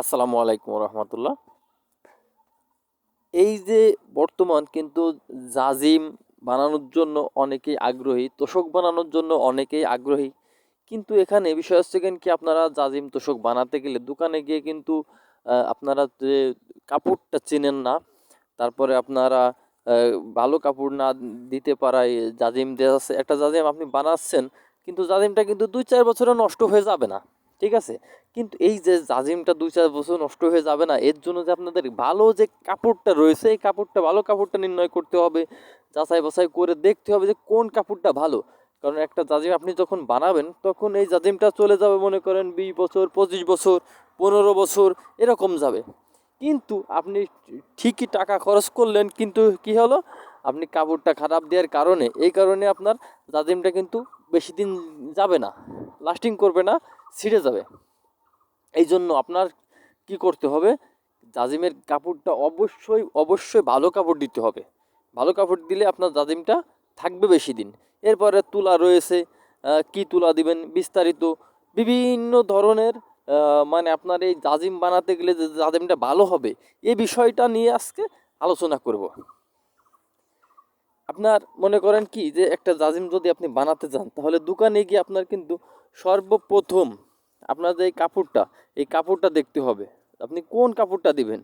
আসসালামু আলাইকুম রহমতুল্লাহ এই যে বর্তমান কিন্তু জাজিম বানানোর জন্য অনেকেই আগ্রহী, তোষক বানানোর জন্য অনেকেই আগ্রহী। কিন্তু এখানে বিষয় হচ্ছে কেন কি, আপনারা জাজিম তোষক বানাতে গেলে দোকানে গিয়ে কিন্তু আপনারা যে কাপড়টা চেনেন না, তারপরে আপনারা ভালো কাপড় না দিতে পারায় জাজিম দেওয়া একটা জাজিম আপনি বানাচ্ছেন, কিন্তু জাজিমটা কিন্তু দুই চার বছরে নষ্ট হয়ে যাবে না। ঠিক আছে? কিন্তু এই যে জাজিমটা দুই চার বছর নষ্ট হয়ে যাবে না, এর জন্য যে আপনাদের ভালো যে কাপড়টা রয়েছে, এই কাপড়টা, ভালো কাপড়টা নির্ণয় করতে হবে, যাচাই বাছাই করে দেখতে হবে যে কোন কাপড়টা ভালো। কারণ একটা জাজিম আপনি যখন বানাবেন, তখন এই জাজিমটা চলে যাবে মনে করেন বিশ বছর, পঁচিশ বছর, পনেরো বছর, এরকম যাবে। কিন্তু আপনি ঠিকই টাকা খরচ করলেন, কিন্তু কি হলো? আপনি কাপড়টা খারাপ দেওয়ার কারণে, এই কারণে আপনার জাজিমটা কিন্তু বেশি দিন যাবে না লাস্টিং করবে না। ছিঁড়ে যাবে। এই জন্য আপনার কি করতে হবে, জাজিমের কাপড়টা অবশ্যই অবশ্যই ভালো কাপড় দিতে হবে। ভালো কাপড় দিলে আপনার জাজিমটা থাকবে বেশি দিন। এরপরে তুলা রয়েছে কি তুলা দিবেন বিস্তারিত। বিভিন্ন ধরনের মানে আপনার এই জাজিম বানাতে গেলে যে জাজিমটা ভালো হবে এই বিষয়টা নিয়ে আজকে আলোচনা করব। আপনার মনে করেন কি যে একটা জাজিম যদি আপনি বানাতে চান, তাহলে দোকানে গিয়ে আপনার কিন্তু সর্বপ্রথম আপনার যে কাপড়টা, এই কাপড়টা দেখতে হবে। আপনি কোন কাপড়টা দিবেন?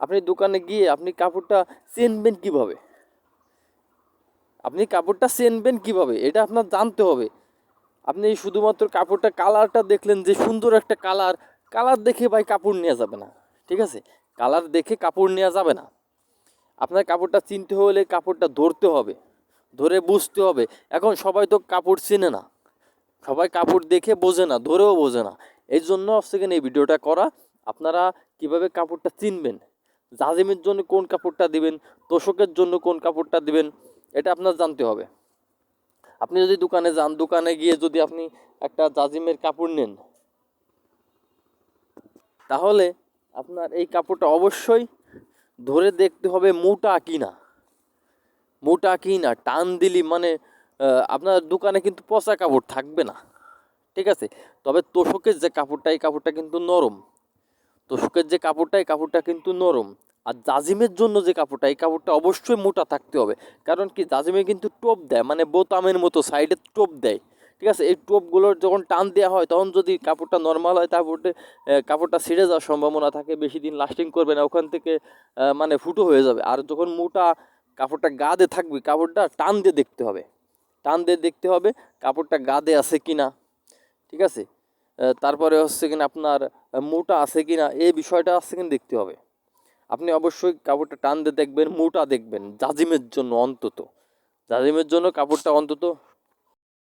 আপনি দোকানে গিয়ে আপনি কাপড়টা চেনবেন কীভাবে? আপনি কাপড়টা চেনবেন কীভাবে? এটা আপনার জানতে হবে। আপনি শুধুমাত্র কাপড়টা কালারটা দেখলেন যে সুন্দর একটা কালার কালার দেখে ভাই কাপড় নেওয়া যাবে না। ঠিক আছে? কালার দেখে কাপড় নেওয়া যাবে না। আপনার কাপড়টা চিনতে হলে কাপড়টা ধরতে হবে, ধরে বুঝতে হবে। এখন সবাই তো কাপড় চেনে না। সবাই কাপড় দেখে বোঝে না, ধরেও বোঝে না। এই জন্য কিনা এই ভিডিওটা করা। আপনারা কীভাবে কাপড়টা চিনবেন? জাজিমের জন্য কোন কাপড়টা দিবেন? তোষকের জন্য কোন কাপড়টা দিবেন? এটা আপনার জানতে হবে। আপনি যদি দোকানে যান, দোকানে গিয়ে যদি আপনি একটা জাজিমের কাপড় নেন, তাহলে আপনার এই কাপড়টা অবশ্যই ধরে দেখতে হবে মোটা কিনা। মোটা কি না টান দিলি মানে আপনার দোকানে কিন্তু পচা কাপড় থাকবে না, ঠিক আছে? তবে তোষকের যে কাপড়টা, এই কাপড়টা কিন্তু নরম। তোষকের যে কাপড়টা, এই কাপড়টা কিন্তু নরম। আর জাজিমের জন্য যে কাপড়টা, এই কাপড়টা অবশ্যই মোটা থাকতে হবে। কারণ কি, জাজিমে কিন্তু টোপ দেয় মানে বোতামের মতো সাইডে টোপ দেয়, ঠিক আছে? এই টোপগুলোর যখন টান দেওয়া হয়, তখন যদি কাপড়টা নর্মাল হয়, তারপরে কাপড়টা ছিঁড়ে যাওয়ার সম্ভাবনা থাকে, বেশি দিন লাস্টিং করবে না, ওখান থেকে মানে ফুটো হয়ে যাবে। আর যখন মোটা কাপড়টা গা দিয়ে থাকবে, কাপড়টা টান দিয়ে দেখতে হবে। টান দিয়ে দেখতে হবে কাপড়টা গাদে আছে কি না ঠিক আছে? তারপরে হচ্ছে কিনা আপনার মোটা আছে কি না এই বিষয়টা আছে কিনা দেখতে হবে। আপনি অবশ্যই কাপড়টা টান দিয়ে দেখবেন, মোটা দেখবেন, জাজিমের জন্য অন্তত। জাজিমের জন্য কাপড়টা অন্তত